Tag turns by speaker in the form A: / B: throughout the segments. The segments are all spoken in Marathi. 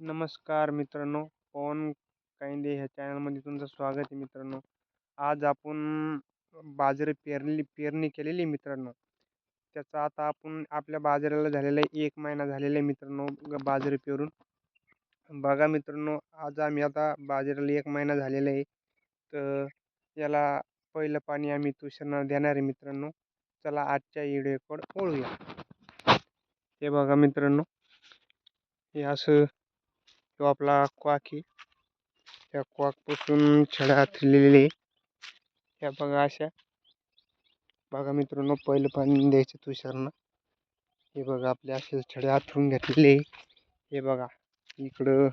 A: नमस्कार मित्रांनो पवन कायंदे ह्या चॅनलमध्ये तुमचं स्वागत आहे मित्रांनो. आज आपण बाजरी पेरली पेरणी केलेली मित्रांनो. त्याचा आता आपण आपल्या बाजाराला झालेला आहे एक महिना झालेला आहे मित्रांनो बाजरी पेरून. बघा मित्रांनो आज आम्ही आता बाजाराला एक महिना झालेला आहे. तर याला पहिलं पाणी आम्ही तुषारना देणार आहे मित्रांनो. चला आजच्या व्हिडिओकडे ओळूया हे बघा मित्रांनो. हे असं तो आपला क्वाक आहे. त्या क्वाकपासून छड्या थरलेले ह्या बघा अशा. बघा मित्रांनो पहिलं पाणी द्यायचं तुषारनं. हे बघा आपले असे छड्या हातरून घेतलेले हे बघा इकडं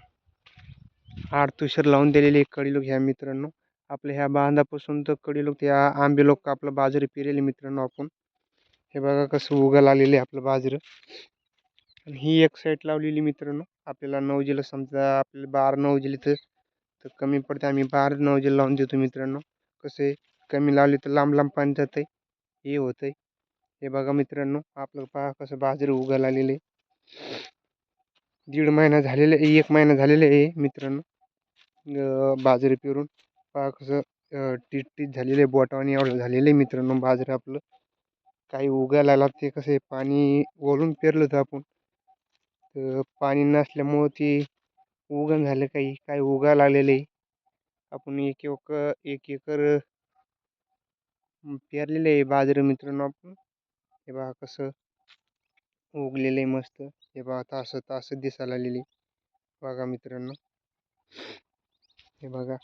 A: आड तुषार लावून दिलेले कडी लोक ह्या मित्रांनो. आपल्या ह्या बांधापासून तर कडी लोक त्या आंबे लोक आपलं बाजरी पिरेले मित्रांनो आपण. हे बघा कसं उगल आहे आपलं बाजरं. आणि ही एक साईड लावलेली मित्रांनो. आपल्याला नऊ समजा आपल्याला बारा नऊ तर तर कमी पडते आम्ही बारा नऊ लावून देतो मित्रांनो. कसे कमी लावले तर लांब लांब पाणी जातं आहे हे होतं आहे हे बघा मित्रांनो आपलं पहा कसं बाजरी उगायला आहे. दीड महिना झालेला आहे एक महिना झालेला आहे मित्रांनो. बाजरी पेरून. पहा कसं टीट टीट आहे बोटावानी एवढं झालेलं आहे मित्रांनो बाजरी आपलं. काही उगायला आला ते कसं पाणी वरून पेरलं होतं आपण. पाणी नसल्यामुळं ती उगण झालं काही काय उगा लागलेलं आहे. आपण एक एक एक एकर पेरलेलं आहे बाजरी मित्रांनो आपण. हे बघा कसं उगलेलं आहे मस्त. हे बघा तास तास दिसायला आलेली बघा मित्रांनो. हे बघा.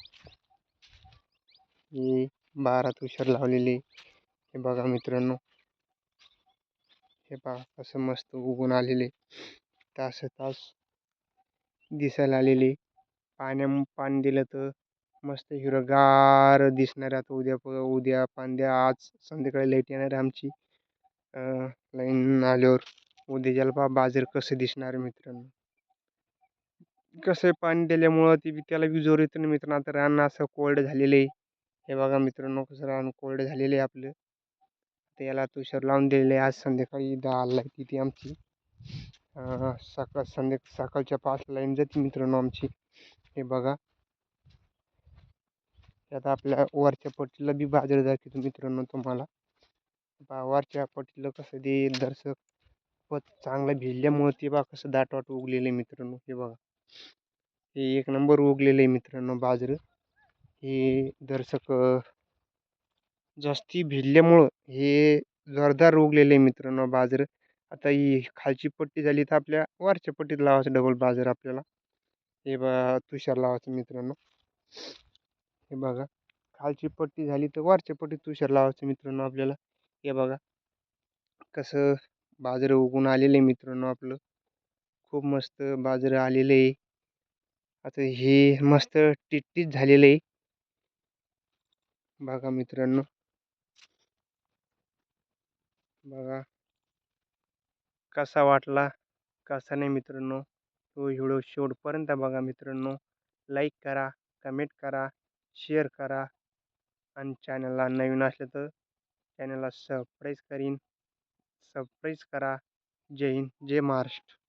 A: हे बारा तुषार लावलेले हे बघा मित्रांनो. हे पहा कसं मस्त उगून आलेले तास तास दिसायला आलेली. पाण्या पाणी दिलं तर मस्त हिरगार दिसणार आता उद्या प उद्या पांद्या आज संध्याकाळी लाइट येणार आमची. लाईन आल्यावर उद्या ज्याला पहा बाजार कसं दिसणार मित्रांनो. कसं आहे पाणी दिल्यामुळं ती त्याला बी जोर येतं ना मित्रांनो. आता रान असं कोरडं झालेलं आहे. हे बघा मित्रांनो कसं रान कोरडं झालेलं आहे आपलं. त्याला याला तुषार लावून दिलेलं आहे. आज संध्याकाळी दहा लाइट येते आमची. सकाळ संध्या सकाळच्या पाच लाईन जाते मित्रांनो आमची. हे बघा. आता आपल्या वरच्या पट्टीला बी बाजार दाखवतो मित्रांनो तुम्हाला. बा वरच्या पट्टीला कसं ते दर्शक पत चांगलं भिजल्यामुळे ते बा कसं दाटवाट उगलेलं आहे मित्रांनो. हे बघा. हे एक नंबर उगलेलं आहे मित्रांनो बाजरं. हे दर्शक जास्ती भिजल्यामुळं हे जोरदार उगलेलं आहे मित्रांनो बाजरं. आता ही खालची पट्टी झाली तर आपल्या वरच्या पट्टीत लावायचं डबल बाजार आपल्याला. हे बा तुषार लावायचं मित्रांनो. हे बघा खालची पट्टी झाली तर वरच्या पट्टीत तुषार लावायचं मित्रांनो आपल्याला. हे बघा कसं बाजरं उगून आलेलं आहे मित्रांनो आपलं. खूप मस्त बाजरं आलेलं आहे. आता हे मस्त टिटटीत झालेलं आहे. बघा मित्रांनो. बघा. कसा वाटला? कसा नाही मित्रांनो? तो व्हिडिओ शेवटपर्यंत बघा मित्रांनो. लाईक करा कमेंट करा शेअर करा आणि चॅनलला नवीन असलं तर चॅनलला सबस्क्राईज करीन. सबस्क्राईज करा. जय हिंद जय महाराष्ट्र.